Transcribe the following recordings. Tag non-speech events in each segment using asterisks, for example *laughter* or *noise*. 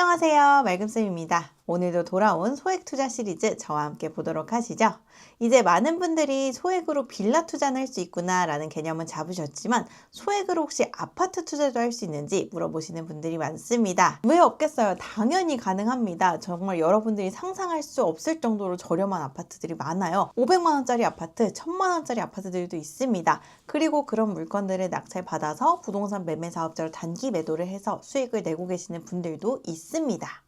안녕하세요. 맑음쌤입니다. 오늘도 돌아온 소액 투자 시리즈 저와 함께 보도록 하시죠. 이제 많은 분들이 소액으로 빌라 투자는 할 수 있구나 라는 개념은 잡으셨지만 소액으로 혹시 아파트 투자도 할 수 있는지 물어보시는 분들이 많습니다. 왜 없겠어요? 당연히 가능합니다. 정말 여러분들이 상상할 수 없을 정도로 저렴한 아파트들이 많아요. 500만 원짜리 아파트, 1000만 원짜리 아파트들도 있습니다. 그리고 그런 물건들을 낙찰 받아서 부동산 매매 사업자로 단기 매도를 해서 수익을 내고 계시는 분들도 있습니다.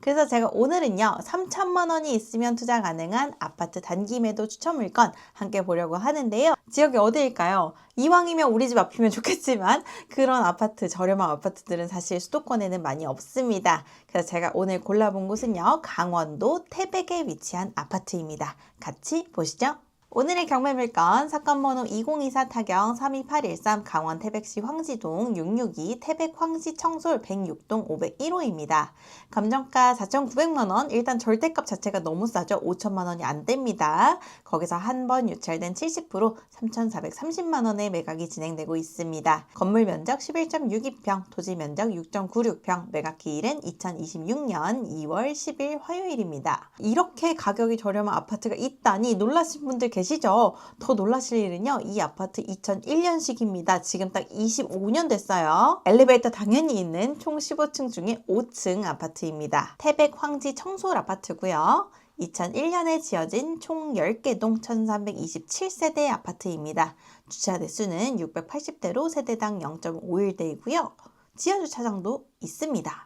그래서 제가 오늘은요, 3천만 원이 있으면 투자 가능한 아파트 단기 매도 추천 물건 함께 보려고 하는데요. 지역이 어디일까요? 이왕이면 우리 집 앞이면 *laughs* 좋겠지만 그런 아파트, 저렴한 아파트들은 사실 수도권에는 많이 없습니다. 그래서 제가 오늘 골라본 곳은요, 강원도 태백에 위치한 아파트입니다. 같이 보시죠. 오늘의 경매 물건 사건 번호 2024 타경 32813 강원 태백시 황지동 662 태백 황지 청솔 106동 501호입니다. 감정가 4,900만 원. 일단 절대값 자체가 너무 싸죠. 5천만 원이 안 됩니다. 거기서 한 번 유찰된 70% 3,430만 원의 매각이 진행되고 있습니다. 건물 면적 11.62평, 토지 면적 6.96평, 매각 기일은 2026년 2월 10일 화요일입니다. 이렇게 가격이 저렴한 아파트가 있다니 놀라신 분들 계시 죠? 더 놀라실 일은요. 이 아파트 2001년식입니다. 지금 딱 25년 됐어요. 엘리베이터 당연히 있는 총 15층 중에 5층 아파트입니다. 태백 황지 청솔 아파트고요. 2001년에 지어진 총 10개 동 1327세대 아파트입니다. 주차 대수는 680대로 세대당 0.51대이고요. 지하 주차장도 있습니다.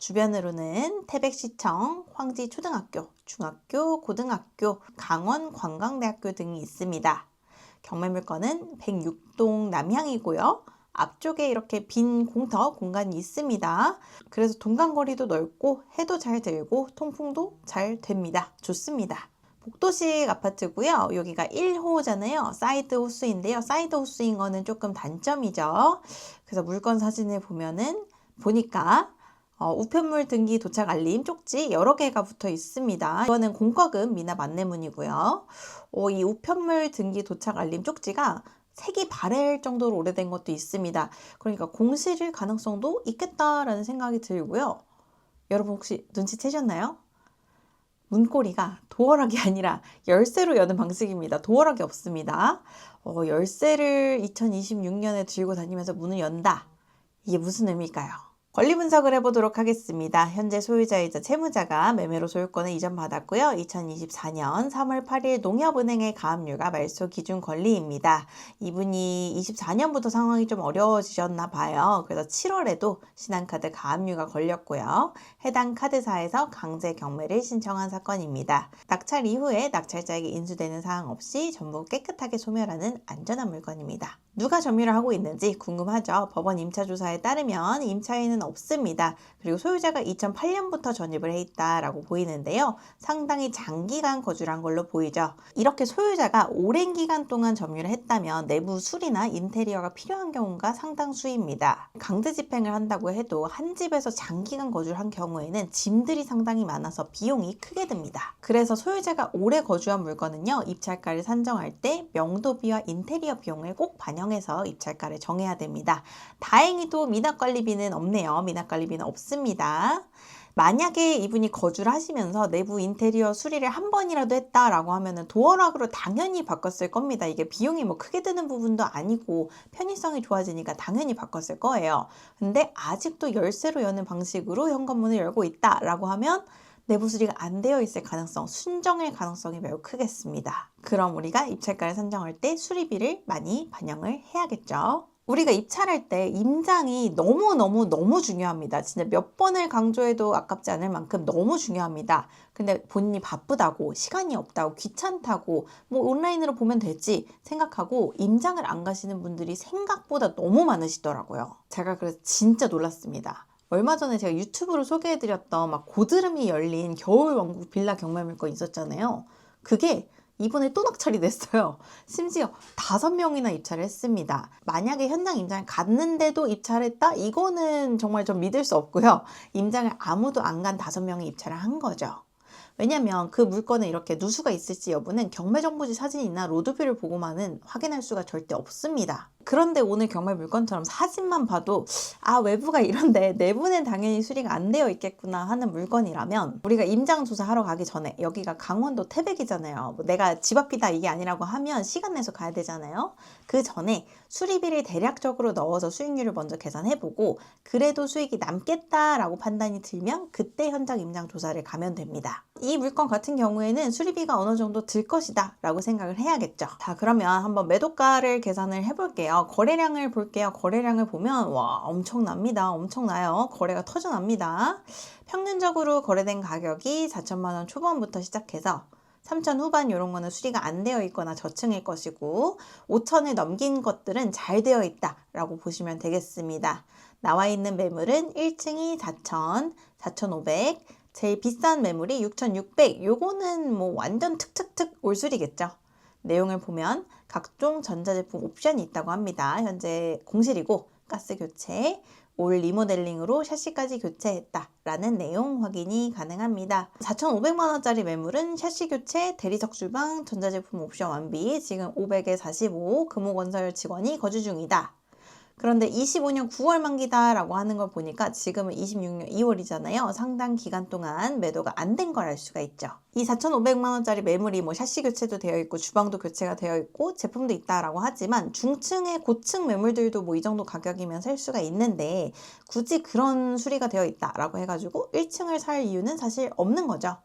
주변으로는 태백시청, 황지초등학교, 중학교, 고등학교, 강원관광대학교 등이 있습니다. 경매물건은 106동 남향이고요. 앞쪽에 이렇게 빈 공터 공간이 있습니다. 그래서 동간거리도 넓고 해도 잘 들고 통풍도 잘 됩니다. 좋습니다. 복도식 아파트고요. 여기가 1호잖아요. 사이드 호수인데요. 사이드 호수인 거는 조금 단점이죠. 그래서 물건 사진을 보면은 보니까 어, 우편물 등기 도착 알림 쪽지 여러 개가 붙어 있습니다. 이거는 공과금 미납 안내문이고요. 어, 이 우편물 등기 도착 알림 쪽지가 색이 바랄 정도로 오래된 것도 있습니다. 그러니까 공실일 가능성도 있겠다라는 생각이 들고요. 여러분 혹시 눈치채셨나요? 문고리가 도어락이 *laughs* 아니라 열쇠로 여는 방식입니다. 도어락이 없습니다. 어, 열쇠를 2026년에 들고 다니면서 문을 연다. 이게 무슨 의미일까요? 권리 분석을 해보도록 하겠습니다. 현재 소유자이자 채무자가 매매로 소유권을 이전받았고요. 2024년 3월 8일 농협은행의 가압류가 말소 기준 권리입니다. 이분이 24년부터 상황이 좀 어려워지셨나 봐요. 그래서 7월에도 신한카드 가압류가 걸렸고요. 해당 카드사에서 강제 경매를 신청한 사건입니다. 낙찰 이후에 낙찰자에게 인수되는 사항 없이 전부 깨끗하게 소멸하는 안전한 물건입니다. 누가 점유를 하고 있는지 궁금하죠. 법원 임차 조사에 따르면 임차인은 없습니다. 그리고 소유자가 2008년부터 전입을 해 있다라고 보이는데요. 상당히 장기간 거주를 한 걸로 보이죠. 이렇게 소유자가 오랜 기간 동안 점유를 했다면 내부 수리나 인테리어가 필요한 경우가 상당수입니다. 강제 집행을 한다고 해도 한 집에서 장기간 거주를 한 경우에는 짐들이 상당히 많아서 비용이 크게 듭니다. 그래서 소유자가 오래 거주한 물건은요. 입찰가를 산정할 때 명도비와 인테리어 비용을 꼭 반영 해서 입찰가를 정해야 됩니다. 다행히도 미납관리비는 없네요. 미납관리비는 없습니다. 만약에 이분이 거주를 하시면서 내부 인테리어 수리를 한 번이라도 했다라고 하면은 도어락으로 당연히 바꿨을 겁니다. 이게 비용이 뭐 크게 드는 부분도 아니고 편의성이 좋아지니까 당연히 바꿨을 거예요. 근데 아직도 열쇠로 여는 방식으로 현관문을 열고 있다라고 하면 내부 수리가 안 되어 있을 가능성, 순정일 가능성이 매우 크겠습니다. 그럼 우리가 입찰가를 산정할 때 수리비를 많이 반영을 해야겠죠. 우리가 입찰할 때 임장이 너무너무 너무 중요합니다. 진짜 몇 번을 강조해도 아깝지 않을 만큼 너무 중요합니다. 근데 본인이 바쁘다고 시간이 없다고 귀찮다고 뭐 온라인으로 보면 되지 생각하고 임장을 안 가시는 분들이 생각보다 너무 많으시더라고요. 제가 그래서 진짜 놀랐습니다. 얼마 전에 제가 유튜브로 소개해드렸던 막 고드름이 열린 겨울 왕국 빌라 경매 물건 있었잖아요. 그게 이번에 또 낙찰이 됐어요. *laughs* 심지어 다섯 명이나 입찰을 했습니다. 만약에 현장 임장을 갔는데도 입찰했다? 이거는 정말 좀 믿을 수 없고요. 임장을 아무도 안 간 다섯 명이 입찰을 한 거죠. 왜냐면 그 물건에 이렇게 누수가 있을지 여부는 경매정보지 사진이나 로드뷰를 보고만은 확인할 수가 절대 없습니다. 그런데 오늘 경매 물건처럼 사진만 봐도 아 외부가 이런데 *laughs* 내부는 당연히 수리가 안 되어 있겠구나 하는 물건이라면 우리가 임장 조사하러 가기 전에 여기가 강원도 태백이잖아요. 뭐 내가 집 앞이다 이게 아니라고 하면 시간 내서 가야 되잖아요. 그 전에 수리비를 대략적으로 넣어서 수익률을 먼저 계산해보고 그래도 수익이 남겠다라고 판단이 들면 그때 현장 임장 조사를 가면 됩니다. 이 물건 같은 경우에는 수리비가 어느 정도 들 것이다 라고 생각을 해야겠죠. 자 그러면 한번 매도가를 계산을 해볼게요. 거래량을 볼게요. 거래량을 보면 와 엄청납니다. 엄청나요. 거래가 터져납니다. 평균적으로 거래된 가격이 4천만 원 초반부터 시작해서 3천 후반 이런 거는 수리가 안 되어 있거나 저층일 것이고 5천을 넘긴 것들은 잘 되어 있다라고 보시면 되겠습니다. 나와 있는 매물은 1층이 4천, 4,500, 제일 비싼 매물이 6,600. 요거는 뭐 완전 특특특 올수리겠죠. 내용을 보면 각종 전자제품 옵션이 있다고 합니다. 현재 공실이고 가스 교체, 올 리모델링으로 샤시까지 교체했다라는 내용 확인이 가능합니다. 4,500만원짜리 매물은 샤시 교체, 대리석 주방, 전자제품 옵션 완비, 지금 500에 45 금호건설 직원이 거주 중이다. 그런데 25년 9월 만기다라고 하는 걸 보니까 지금은 26년 2월이잖아요. 상당 기간 동안 매도가 안 된 걸 알 수가 있죠. 이 4,500만 원짜리 매물이 뭐 샤시 교체도 되어 있고 주방도 교체가 되어 있고 제품도 있다라고 하지만 중층의 고층 매물들도 뭐 이 정도 가격이면 살 수가 있는데 굳이 그런 수리가 되어 있다라고 해가지고 1층을 살 이유는 사실 없는 거죠.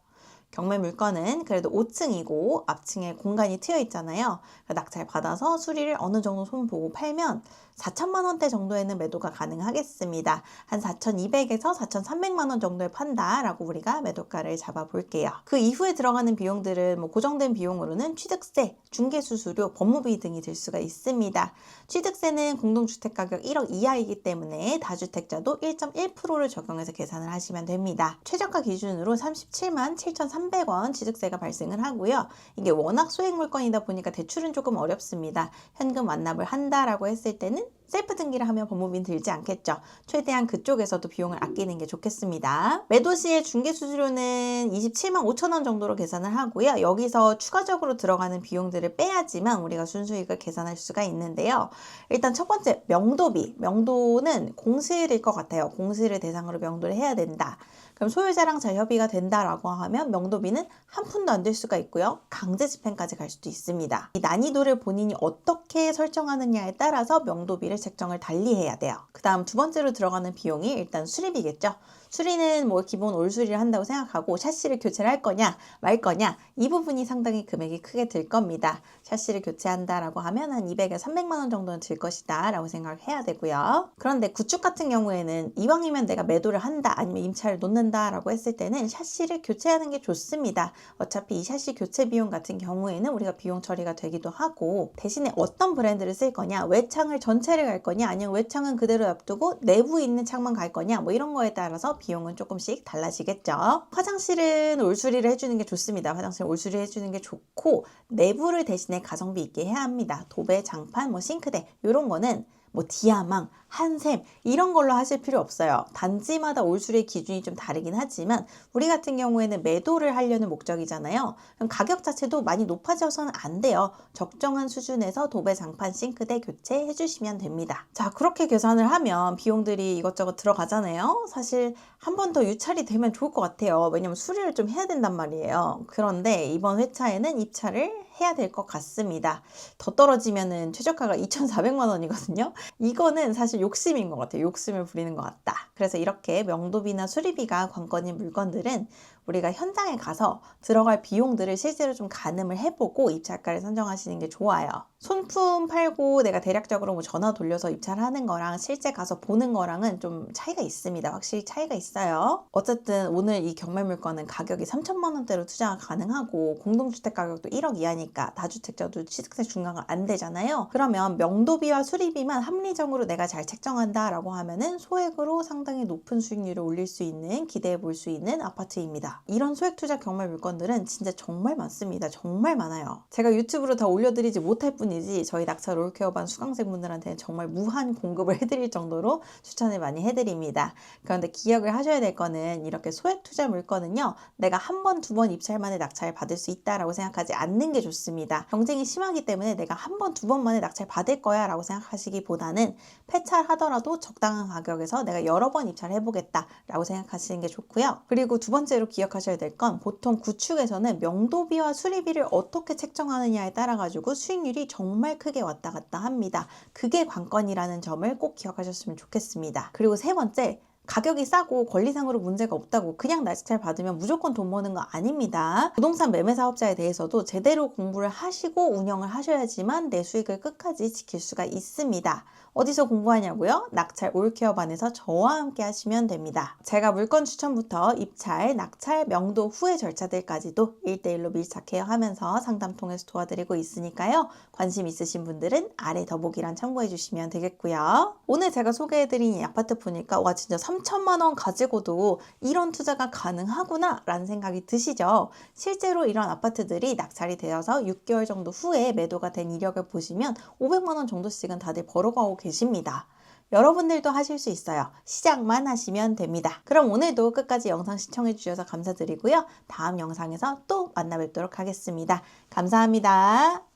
경매 물건은 그래도 5층이고 앞층에 공간이 트여 있잖아요. 낙찰 받아서 수리를 어느 정도 손 보고 팔면 4천만 원대 정도에는 매도가 가능하겠습니다. 한 4,200에서 4,300만 원 정도에 판다라고 우리가 매도가를 잡아 볼게요. 그 이후에 들어가는 비용들은 뭐 고정된 비용으로는 취득세, 중개 수수료, 법무비 등이 들 수가 있습니다. 취득세는 공동주택 가격 1억 이하이기 때문에 다주택자도 1.1%를 적용해서 계산을 하시면 됩니다. 최저가 기준으로 37만 7,300원 취득세가 발생을 하고요. 이게 워낙 소액 물건이다 보니까 대출은 조금 어렵습니다. 현금 완납을 한다라고 했을 때는 Amen 셀프 등기를 하면 법무비는 들지 않겠죠. 최대한 그쪽에서도 비용을 아끼는 게 좋겠습니다. 매도 시에 중개 수수료는 27만 5천 원 정도로 계산을 하고요. 여기서 추가적으로 들어가는 비용들을 빼야지만 우리가 순수익을 계산할 수가 있는데요. 일단 첫 번째 명도비. 명도는 공실일 것 같아요. 공실을 대상으로 명도를 해야 된다. 그럼 소유자랑 잘 협의가 된다라고 하면 명도비는 한 푼도 안 될 수가 있고요. 강제 집행까지 갈 수도 있습니다. 이 난이도를 본인이 어떻게 설정하느냐에 따라서 명도비를 책정을 달리 해야 돼요. 그 다음 두 번째로 들어가는 비용이 일단 수리비겠죠. 수리는 뭐 기본 올 수리를 한다고 생각하고 샤시를 교체를 할 거냐 말 거냐 이 부분이 상당히 금액이 크게 들 겁니다. 샤시를 교체한다라고 하면 한 200에 300만 원 정도는 들 것이다 라고 생각을 해야 되고요. 그런데 구축 같은 경우에는 이왕이면 내가 매도를 한다 아니면 임차를 놓는다 라고 했을 때는 샤시를 교체하는 게 좋습니다. 어차피 이 샤시 교체 비용 같은 경우에는 우리가 비용 처리가 되기도 하고 대신에 어떤 브랜드를 쓸 거냐 외창을 전체를 갈 거냐 아니면 외창은 그대로 놔두고 내부에 있는 창만 갈 거냐 뭐 이런 거에 따라서 비용은 조금씩 달라지겠죠. 화장실은 올수리를 해주는 게 좋습니다. 화장실 올수리 해주는 게 좋고 내부를 대신에 가성비 있게 해야 합니다. 도배, 장판, 뭐 싱크대 이런 거는 뭐 디아망, 한샘 이런 걸로 하실 필요 없어요. 단지마다 올수리의 기준이 좀 다르긴 하지만 우리 같은 경우에는 매도를 하려는 목적이잖아요. 그럼 가격 자체도 많이 높아져서는 안 돼요. 적정한 수준에서 도배, 장판, 싱크대 교체해 주시면 됩니다. 자 그렇게 계산을 하면 비용들이 이것저것 들어가잖아요. 사실 한 번 더 유찰이 되면 좋을 것 같아요. 왜냐면 수리를 좀 해야 된단 말이에요. 그런데 이번 회차에는 입찰을 해야 될 것 같습니다. 더 떨어지면은 최저가가 2,400만 원이거든요. 이거는 사실 욕심인 것 같아요. 욕심을 부리는 것 같다. 그래서 이렇게 명도비나 수리비가 관건인 물건들은 우리가 현장에 가서 들어갈 비용들을 실제로 좀 가늠을 해보고 입찰가를 선정하시는 게 좋아요. 손품 팔고 내가 대략적으로 뭐 전화 돌려서 입찰하는 거랑 실제 가서 보는 거랑은 좀 차이가 있습니다. 확실히 차이가 있어요. 어쨌든 오늘 이 경매 물건은 가격이 3천만 원대로 투자가 가능하고 공동주택 가격도 1억 이하니까 다주택자도 취득세 중과가 안 되잖아요. 그러면 명도비와 수리비만 합리적으로 내가 잘 책정한다라고 하면은 소액으로 상당히 높은 수익률을 올릴 수 있는 기대해 볼 수 있는 아파트입니다. 이런 소액 투자 경매 물건들은 진짜 정말 많습니다. 정말 많아요. 제가 유튜브로 다 올려드리지 못할 뿐이지 저희 낙차 롤케어반 수강생 분들한테는 정말 무한 공급을 *laughs* 해드릴 정도로 추천을 많이 해드립니다. 그런데 기억을 하셔야 될 거는 이렇게 소액 투자 물건은요, 내가 한 번, 두 번 입찰 만에 낙찰 받을 수 있다라고 생각하지 않는 게 좋습니다. 경쟁이 심하기 때문에 내가 한 번, 두 번 만에 낙찰 받을 거야 라고 생각하시기보다는 폐찰하더라도 적당한 가격에서 내가 여러 번 입찰해보겠다 라고 생각하시는 게 좋고요. 그리고 두 번째로 기억 하셔야 될 건 보통 구축에서는 명도비와 수리비를 어떻게 책정하느냐에 따라 가지고 수익률이 정말 크게 왔다 갔다 합니다. 그게 관건이라는 점을 꼭 기억하셨으면 좋겠습니다. 그리고 세 번째, 가격이 싸고 권리상으로 문제가 없다고 그냥 낙찰 받으면 무조건 돈 버는 거 아닙니다. 부동산 매매 사업자에 대해서도 제대로 공부를 하시고 운영을 하셔야지만 내 수익을 끝까지 지킬 수가 있습니다. 어디서 공부하냐고요? 낙찰 올케어반에서 저와 함께 하시면 됩니다. 제가 물건 추천부터 입찰, 낙찰, 명도 후의 절차들까지도 1대1로 밀착해야 하면서 상담 통해서 도와드리고 있으니까요. 관심 있으신 분들은 아래 더보기란 참고해 주시면 되겠고요. 오늘 제가 소개해드린 이 아파트 보니까 와 진짜 3천만 원 가지고도 이런 투자가 가능하구나 라는 생각이 드시죠? 실제로 이런 아파트들이 낙찰이 되어서 6개월 정도 후에 매도가 된 이력을 보시면 500만 원 정도씩은 다들 벌어가고 계십니다. 여러분들도 하실 수 있어요. 시작만 하시면 됩니다. 그럼 오늘도 끝까지 영상 시청해 주셔서 감사드리고요. 다음 영상에서 또 만나 뵙도록 하겠습니다. 감사합니다.